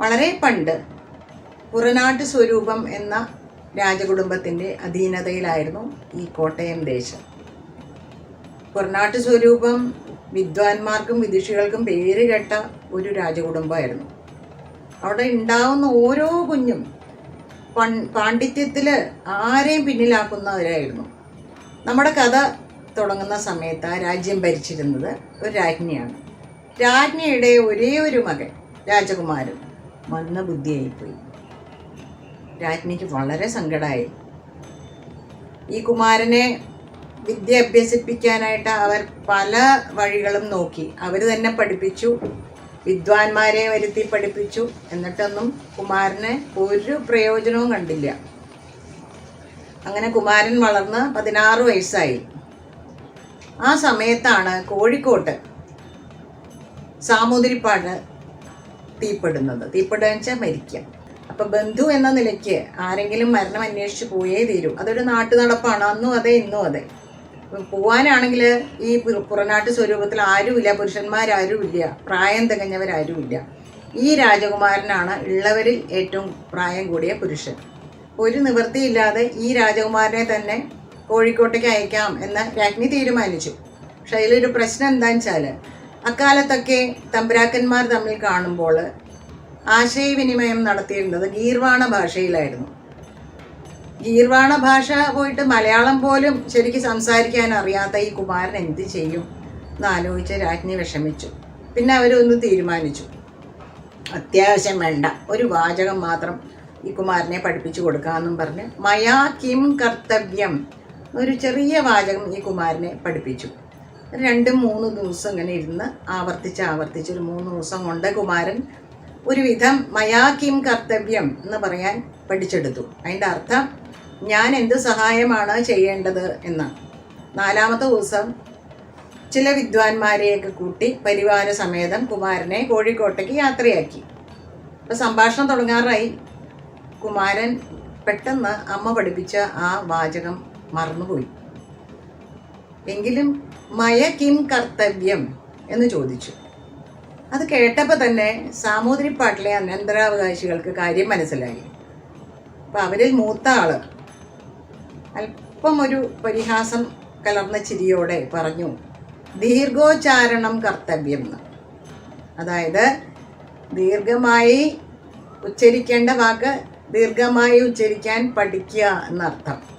വളരെ പണ്ട് പുറനാട്ട് സ്വരൂപം എന്ന രാജകുടുംബത്തിന്റെ അധീനതയിലായിരുന്നു ഈ കോട്ടയം ദേശം. പുറനാട്ട് സ്വരൂപം വിദ്വാൻമാർക്കും വിദുഷികൾക്കും പേര് കേട്ട ഒരു രാജകുടുംബമായിരുന്നു. അവിടെ ഉണ്ടാവുന്ന ഓരോ കുഞ്ഞും പൺ പാണ്ഡിത്യത്തിൽ ആരെയും പിന്നിലാക്കുന്നവരായിരുന്നു. നമ്മുടെ കഥ തുടങ്ങുന്ന സമയത്ത് ആ രാജ്യം ഭരിച്ചിരുന്നത് ഒരു രാജ്ഞിയാണ്. രാജ്ഞിയുടെ ഒരേ ഒരു മകൻ രാജകുമാരൻ. മന്ദബുദ്ധിയായിപ്പോയി രാജ്ഞിക്ക് വളരെ സങ്കടമായി ഈ കുമാരനെ വിദ്യ അഭ്യസിപ്പിക്കാനായിട്ട് അവർ പല വഴികളും നോക്കി. അവർ തന്നെ പഠിപ്പിച്ചു വിദ്വാൻമാരെ വരുത്തി പഠിപ്പിച്ചു. എന്നിട്ടൊന്നും കുമാരന് ഒരു പ്രയോജനവും കണ്ടില്ല. അങ്ങനെ കുമാരൻ വളർന്ന് പതിനാറ് വയസ്സായി. ആ സമയത്താണ് കോഴിക്കോട്ട് സാമൂതിരിപ്പാട് തീപ്പെടുന്നത്. തീപ്പെടുക വെച്ചാൽ മരിക്കുക അപ്പം ബന്ധു എന്ന നിലയ്ക്ക് ആരെങ്കിലും മരണം അന്വേഷിച്ച് പോയേ തീരും. അതൊരു നാട്ടു നടപ്പാണ് അന്നും അതെ ഇന്നും അതെ. പോവാനാണെങ്കിൽ ഈ പുറനാട്ട് സ്വരൂപത്തിൽ ആരുമില്ല. പുരുഷന്മാരാരുമില്ല. പ്രായം തികഞ്ഞവരാരുമില്ല. ഈ രാജകുമാരനാണ് ഉള്ളവരിൽ ഏറ്റവും പ്രായം കൂടിയ പുരുഷൻ. ഒരു നിവൃത്തിയില്ലാതെ ഈ രാജകുമാരനെ തന്നെ കോഴിക്കോട്ടേക്ക് അയക്കാം എന്ന് രാജ്ഞി തീരുമാനിച്ചു. പക്ഷെ അതിലൊരു പ്രശ്നം എന്താണെന്ന് വെച്ചാൽ അക്കാലത്തൊക്കെ തമ്പുരാക്കന്മാർ തമ്മിൽ കാണുമ്പോൾ ആശയവിനിമയം നടത്തിയിരുന്നത് ഗീർവാണ ഭാഷയിലായിരുന്നു. ഗീർവാണ ഭാഷ പോയിട്ട് മലയാളം പോലും ശരിക്കും സംസാരിക്കാൻ അറിയാത്ത ഈ കുമാരൻ എന്ത് ചെയ്യും എന്നാലോചിച്ച് രാജ്ഞി വിഷമിച്ചു. പിന്നെ അവരൊന്ന് തീരുമാനിച്ചു. അത്യാവശ്യം വേണ്ട ഒരു വാചകം മാത്രം ഈ കുമാരനെ പഠിപ്പിച്ചു കൊടുക്കാമെന്നും പറഞ്ഞ് മയാ കിം കർത്തവ്യം ഒരു ചെറിയ വാചകം ഈ കുമാരനെ പഠിപ്പിച്ചു. രണ്ടും മൂന്ന് ദിവസം ഇങ്ങനെ ഇരുന്ന് ആവർത്തിച്ച് ആവർത്തിച്ച് ഒരു മൂന്ന് ദിവസം കൊണ്ട് കുമാരൻ ഒരുവിധം മയാ കിം കർത്തവ്യം എന്ന് പറയാൻ പഠിച്ചെടുത്തു. അതിന്റെ അർത്ഥം ഞാൻ എന്ത് സഹായമാണ് ചെയ്യേണ്ടത് എന്നാണ് നാലാമത്തെ ദിവസം ചില വിദ്വാൻമാരെയൊക്കെ കൂട്ടി പരിവാര സമേതം കുമാരനെ കോഴിക്കോട്ടേക്ക് യാത്രയാക്കി. അപ്പോൾ സംഭാഷണം തുടങ്ങാറായി. കുമാരൻ പെട്ടെന്ന് അമ്മ പഠിപ്പിച്ച ആ വാചകം മറന്നുപോയി. എങ്കിലും മയ കിം കർത്തവ്യം എന്ന് ചോദിച്ചു. അത് കേട്ടപ്പോൾ തന്നെ സാമൂതിരി പാട്ടിലെ അനന്തരാവകാശികൾക്ക് കാര്യം മനസ്സിലായി. അപ്പം അവരിൽ മൂത്ത ആൾ അല്പം ഒരു പരിഹാസം കലർന്ന ചിരിയോടെ പറഞ്ഞു ദീർഘോച്ചാരണം കർത്തവ്യം എന്ന് അതായത് ദീർഘമായി ഉച്ചരിക്കേണ്ട വാക്ക് ദീർഘമായി ഉച്ചരിക്കാൻ പഠിക്കുക എന്നർത്ഥം.